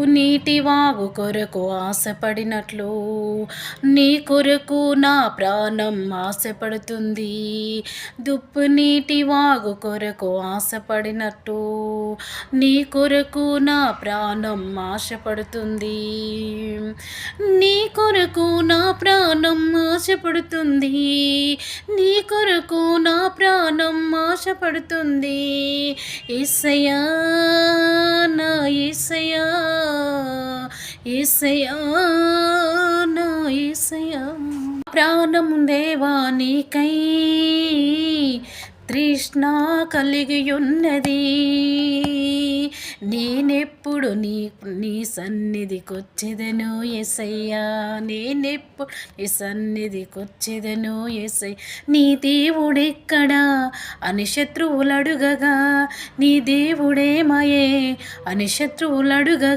దుప్పు నీటి వాగు కొరకు ఆశపడినట్లు నీ కొరకు నా ప్రాణం ఆశపడుతుంది. దుప్పు నీటి వాగు కొరకు ఆశపడినట్టు నీ కొరకు నా ప్రాణం ఆశపడుతుంది. నీ కొరకు నా ప్రాణం ఆశపడుతుంది. నీ కొరకు నా ప్రాణం ఆశపడుతుంది. ఇసయా ఏసయ్యా నా ఏసయ్యా ప్రాణం దేవానికై తృష్ణ కలిగి ఉన్నది నేనెప్పుడు నీ నీ సన్నిధికొచ్చేదను ఎసయ్యా నేనెప్పుడు నీ సన్నిధికొచ్చేదను ఎసై నీ దేవుడెక్కడా అని శత్రువులు అడుగగా నీ దేవుడేమయే అని శత్రువులు అడుగగా